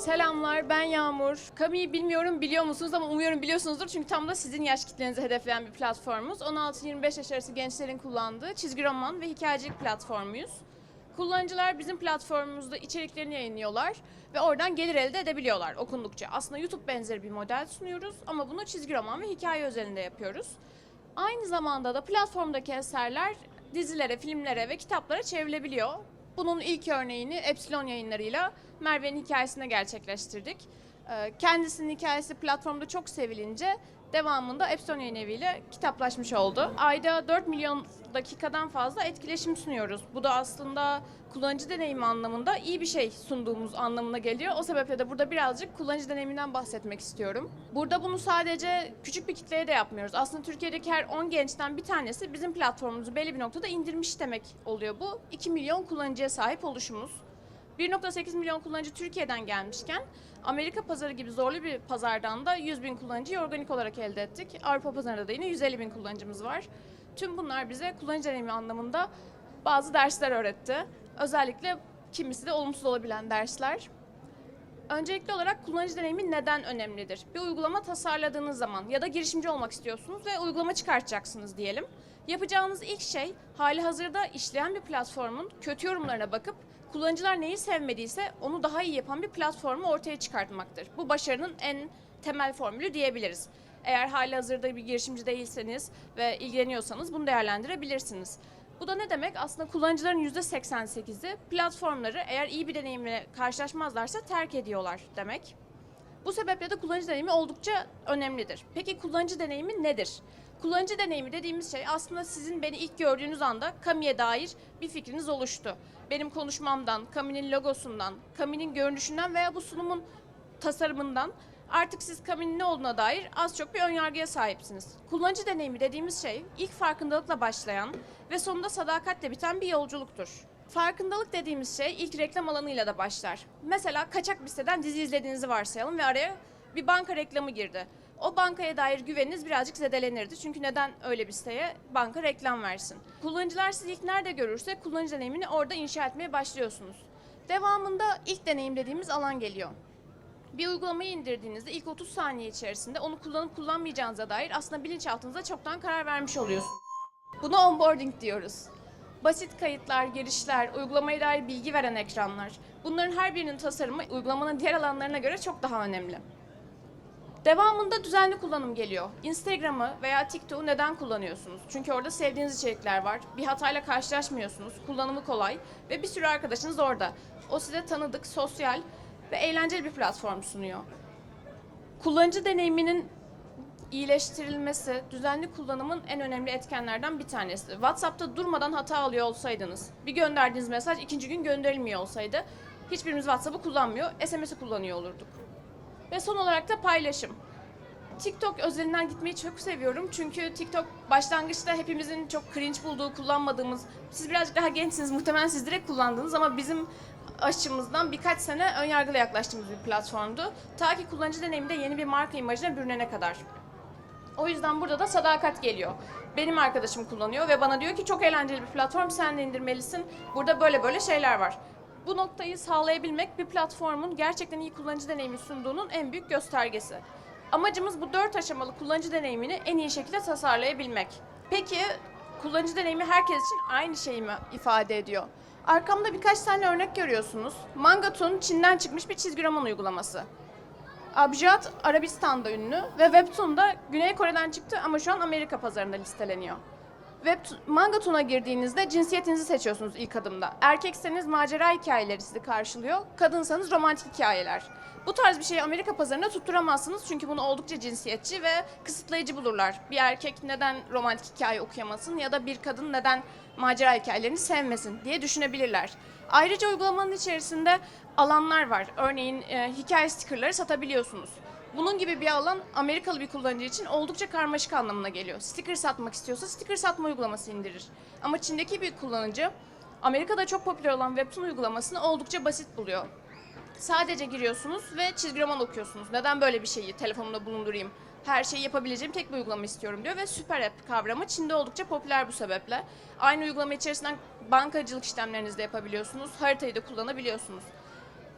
Selamlar, ben Yağmur. Kami'yi bilmiyorum biliyor musunuz ama umuyorum biliyorsunuzdur çünkü tam da sizin yaş kitlenizi hedefleyen bir platformumuz. 16-25 yaş arası gençlerin kullandığı çizgi roman ve hikayecilik platformuyuz. Kullanıcılar bizim platformumuzda içeriklerini yayınlıyorlar ve oradan gelir elde edebiliyorlar okundukça. Aslında YouTube benzeri bir model sunuyoruz ama bunu çizgi roman ve hikaye özelinde yapıyoruz. Aynı zamanda da platformdaki eserler dizilere, filmlere ve kitaplara çevrilebiliyor. Bunun ilk örneğini Epsilon yayınlarıyla Merve'nin hikayesine gerçekleştirdik. Ee, Kendisinin hikayesi platformda çok sevilince devamında Epsilon yayın eviyle kitaplaşmış oldu. Ayda 4 milyon dakikadan fazla etkileşim sunuyoruz. Bu da aslında kullanıcı deneyimi anlamında iyi bir şey sunduğumuz anlamına geliyor. O sebeple de burada birazcık kullanıcı deneyiminden bahsetmek istiyorum. Burada bunu sadece küçük bir kitleye de yapmıyoruz. Aslında Türkiye'deki her 10 gençten bir tanesi bizim platformumuzu belli bir noktada indirmiş demek oluyor bu. 2 milyon kullanıcıya sahip oluşumuz. 1.8 milyon kullanıcı Türkiye'den gelmişken Amerika pazarı gibi zorlu bir pazardan da 100 bin kullanıcıyı organik olarak elde ettik. Avrupa pazarında da yine 150 bin kullanıcımız var. Tüm bunlar bize kullanıcı deneyimi anlamında bazı dersler öğretti. Özellikle kimisi de olumsuz olabilen dersler. Öncelikli olarak kullanıcı deneyimi neden önemlidir? Bir uygulama tasarladığınız zaman ya da girişimci olmak istiyorsunuz ve uygulama çıkartacaksınız diyelim. Yapacağınız ilk şey hali hazırda işleyen bir platformun kötü yorumlarına bakıp kullanıcılar neyi sevmediyse onu daha iyi yapan bir platformu ortaya çıkartmaktır. Bu başarının en temel formülü diyebiliriz. Eğer hali hazırda bir girişimci değilseniz ve ilgileniyorsanız bunu değerlendirebilirsiniz. Bu da ne demek? Aslında kullanıcıların %88'i platformları eğer iyi bir deneyimle karşılaşmazlarsa terk ediyorlar demek. Bu sebeple de kullanıcı deneyimi oldukça önemlidir. Peki kullanıcı deneyimi nedir? Kullanıcı deneyimi dediğimiz şey aslında sizin beni ilk gördüğünüz anda Kami'ye dair bir fikriniz oluştu. Benim konuşmamdan, Kami'nin logosundan, Kami'nin görünüşünden veya bu sunumun tasarımından artık siz Kami'nin ne olduğuna dair az çok bir önyargıya sahipsiniz. Kullanıcı deneyimi dediğimiz şey ilk farkındalıkla başlayan ve sonunda sadakatle biten bir yolculuktur. Farkındalık dediğimiz şey ilk reklam alanıyla da başlar. Mesela kaçak bir siteden dizi izlediğinizi varsayalım ve araya bir banka reklamı girdi. O bankaya dair güveniniz birazcık zedelenirdi. Çünkü neden öyle bir siteye banka reklam versin? Kullanıcılar sizi ilk nerede görürse kullanıcı deneyimini orada inşa etmeye başlıyorsunuz. Devamında ilk deneyim dediğimiz alan geliyor. Bir uygulamayı indirdiğinizde ilk 30 saniye içerisinde onu kullanıp kullanmayacağınıza dair aslında bilinçaltınıza çoktan karar vermiş oluyorsunuz. Buna onboarding diyoruz. Basit kayıtlar, girişler, uygulamaya dair bilgi veren ekranlar. Bunların her birinin tasarımı uygulamanın diğer alanlarına göre çok daha önemli. Devamında düzenli kullanım geliyor. Instagram'ı veya TikTok'u neden kullanıyorsunuz? Çünkü orada sevdiğiniz içerikler var. Bir hatayla karşılaşmıyorsunuz. Kullanımı kolay ve bir sürü arkadaşınız orada. O size tanıdık, sosyal ve eğlenceli bir platform sunuyor. Kullanıcı deneyiminin iyileştirilmesi düzenli kullanımın en önemli etkenlerden bir tanesi. WhatsApp'ta durmadan hata alıyor olsaydınız, bir gönderdiğiniz mesaj ikinci gün gönderilmiyor olsaydı hiçbirimiz WhatsApp'ı kullanmıyor, SMS'i kullanıyor olurduk. Ve son olarak da paylaşım. TikTok özelinden gitmeyi çok seviyorum. Çünkü TikTok başlangıçta hepimizin çok cringe bulduğu, kullanmadığımız, siz birazcık daha gençsiniz muhtemelen siz direkt kullandınız ama bizim açımızdan birkaç sene ön yargıyla yaklaştığımız bir platformdu. Ta ki kullanıcı deneyiminde yeni bir marka imajına bürünene kadar. O yüzden burada da sadakat geliyor. Benim arkadaşım kullanıyor ve bana diyor ki çok eğlenceli bir platform sen de indirmelisin. Burada böyle böyle şeyler var. Bu noktayı sağlayabilmek bir platformun gerçekten iyi kullanıcı deneyimi sunduğunun en büyük göstergesi. Amacımız bu dört aşamalı kullanıcı deneyimini en iyi şekilde tasarlayabilmek. Peki kullanıcı deneyimi herkes için aynı şeyi mi ifade ediyor? Arkamda birkaç tane örnek görüyorsunuz. Mangatun Çin'den çıkmış bir çizgi roman uygulaması. Abjad Arabistan'da ünlü ve Webtoon da Güney Kore'den çıktı ama şu an Amerika pazarında listeleniyor. Web Mangaton'a girdiğinizde cinsiyetinizi seçiyorsunuz ilk adımda. Erkekseniz macera hikayeleri sizi karşılıyor, kadınsanız romantik hikayeler. Bu tarz bir şeyi Amerika pazarında tutturamazsınız çünkü bunu oldukça cinsiyetçi ve kısıtlayıcı bulurlar. Bir erkek neden romantik hikaye okuyamasın ya da bir kadın neden macera hikayelerini sevmesin diye düşünebilirler. Ayrıca uygulamanın içerisinde alanlar var. Örneğin e, hikaye stickerları satabiliyorsunuz. Bunun gibi bir alan Amerikalı bir kullanıcı için oldukça karmaşık anlamına geliyor. Sticker satmak istiyorsa sticker satma uygulaması indirir. Ama Çin'deki bir kullanıcı Amerika'da çok popüler olan Webtoon uygulamasını oldukça basit buluyor. Sadece giriyorsunuz ve çizgi roman okuyorsunuz. Neden böyle bir şeyi telefonumda bulundurayım? Her şeyi yapabileceğim tek bir uygulama istiyorum diyor ve süper app kavramı Çin'de oldukça popüler bu sebeple. Aynı uygulama içerisinden bankacılık işlemlerinizi de yapabiliyorsunuz, haritayı da kullanabiliyorsunuz.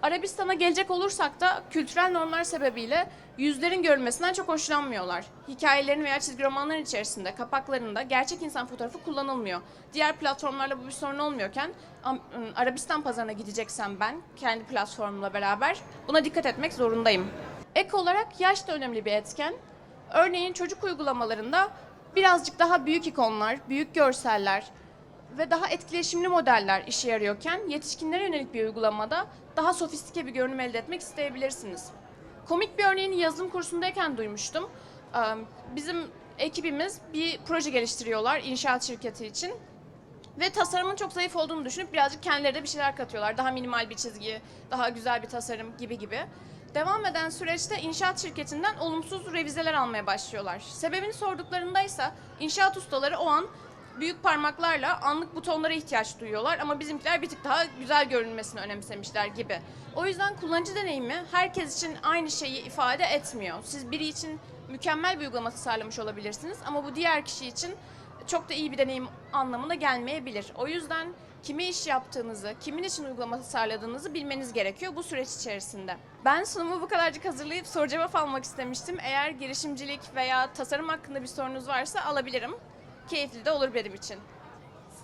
Arabistan'a gelecek olursak da kültürel normlar sebebiyle yüzlerin görülmesinden çok hoşlanmıyorlar. Hikayelerin veya çizgi romanların içerisinde, kapaklarında gerçek insan fotoğrafı kullanılmıyor. Diğer platformlarla bu bir sorun olmuyorken ım, Arabistan pazarına gideceksem ben kendi platformumla beraber buna dikkat etmek zorundayım. Ek olarak yaş da önemli bir etken. Örneğin çocuk uygulamalarında birazcık daha büyük ikonlar, büyük görseller, ve daha etkileşimli modeller işe yarıyorken yetişkinlere yönelik bir uygulamada daha sofistike bir görünüm elde etmek isteyebilirsiniz. Komik bir örneğini yazılım kursundayken duymuştum. Bizim ekibimiz bir proje geliştiriyorlar inşaat şirketi için. Ve tasarımın çok zayıf olduğunu düşünüp birazcık kendileri de bir şeyler katıyorlar. Daha minimal bir çizgi, daha güzel bir tasarım gibi gibi. Devam eden süreçte inşaat şirketinden olumsuz revizeler almaya başlıyorlar. Sebebini sorduklarında ise inşaat ustaları o an büyük parmaklarla anlık butonlara ihtiyaç duyuyorlar ama bizimkiler bir tık daha güzel görünmesini önemsemişler gibi. O yüzden kullanıcı deneyimi herkes için aynı şeyi ifade etmiyor. Siz biri için mükemmel bir uygulama tasarlamış olabilirsiniz ama bu diğer kişi için çok da iyi bir deneyim anlamına gelmeyebilir. O yüzden kime iş yaptığınızı, kimin için uygulama tasarladığınızı bilmeniz gerekiyor bu süreç içerisinde. Ben sunumu bu kadarcık hazırlayıp soru cevap almak istemiştim. Eğer girişimcilik veya tasarım hakkında bir sorunuz varsa alabilirim. Keyifli de olur benim için.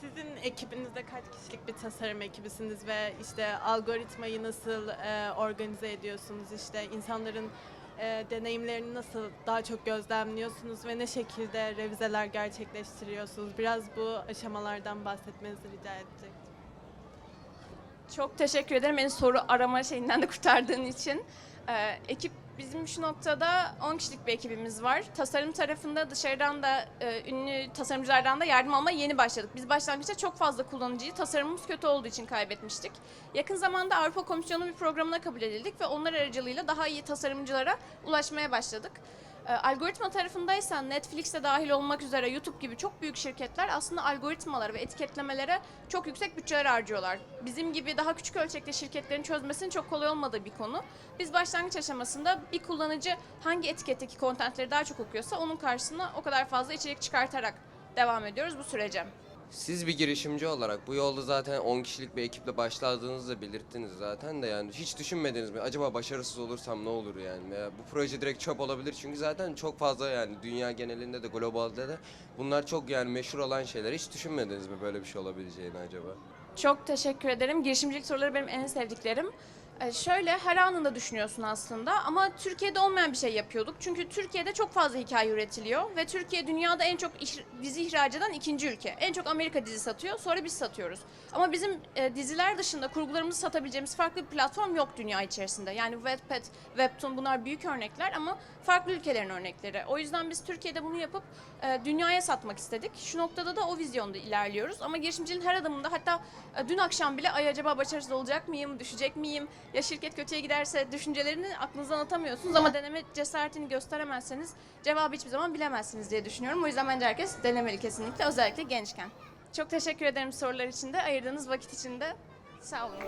Sizin ekibinizde kaç kişilik bir tasarım ekibisiniz ve işte algoritmayı nasıl e, organize ediyorsunuz? İşte insanların e, deneyimlerini nasıl daha çok gözlemliyorsunuz ve ne şekilde revizeler gerçekleştiriyorsunuz? Biraz bu aşamalardan bahsetmenizi rica edecektim. Çok teşekkür ederim beni soru arama şeyinden de kurtardığın için. Ee, ekip bizim şu noktada 10 kişilik bir ekibimiz var. Tasarım tarafında dışarıdan da e, ünlü tasarımcılardan da yardım almaya yeni başladık. Biz başlangıçta çok fazla kullanıcıyı tasarımımız kötü olduğu için kaybetmiştik. Yakın zamanda Avrupa Komisyonu bir programına kabul edildik ve onlar aracılığıyla daha iyi tasarımcılara ulaşmaya başladık. E, Algoritma tarafındaysa Netflix'te dahil olmak üzere YouTube gibi çok büyük şirketler aslında algoritmalara ve etiketlemelere çok yüksek bütçeler harcıyorlar. Bizim gibi daha küçük ölçekli şirketlerin çözmesinin çok kolay olmadığı bir konu. Biz başlangıç aşamasında bir kullanıcı hangi etiketteki kontentleri daha çok okuyorsa onun karşısına o kadar fazla içerik çıkartarak devam ediyoruz bu sürece. Siz bir girişimci olarak bu yolda zaten 10 kişilik bir ekiple başladığınızı belirttiniz zaten de yani hiç düşünmediniz mi acaba başarısız olursam ne olur yani veya bu proje direkt çöp olabilir çünkü zaten çok fazla yani dünya genelinde de globalde de bunlar çok yani meşhur olan şeyler hiç düşünmediniz mi böyle bir şey olabileceğini acaba? Çok teşekkür ederim. Girişimcilik soruları benim en sevdiklerim. Ee, şöyle her anında düşünüyorsun aslında ama Türkiye'de olmayan bir şey yapıyorduk. Çünkü Türkiye'de çok fazla hikaye üretiliyor ve Türkiye dünyada en çok iş- dizi ihraç eden ikinci ülke. En çok Amerika dizi satıyor sonra biz satıyoruz. Ama bizim e, diziler dışında kurgularımızı satabileceğimiz farklı bir platform yok dünya içerisinde. Yani Wattpad, Webtoon bunlar büyük örnekler ama farklı ülkelerin örnekleri. O yüzden biz Türkiye'de bunu yapıp e, dünyaya satmak istedik. Şu noktada da o vizyonda ilerliyoruz. Ama girişimciliğin her adımında hatta e, dün akşam bile ay acaba başarısız olacak mıyım, düşecek miyim? Ya şirket kötüye giderse düşüncelerini aklınızdan atamıyorsunuz ama deneme cesaretini gösteremezseniz cevabı hiçbir zaman bilemezsiniz diye düşünüyorum. O yüzden bence herkes denemeli kesinlikle özellikle gençken. Çok teşekkür ederim sorular için de ayırdığınız vakit için de. Sağ olun.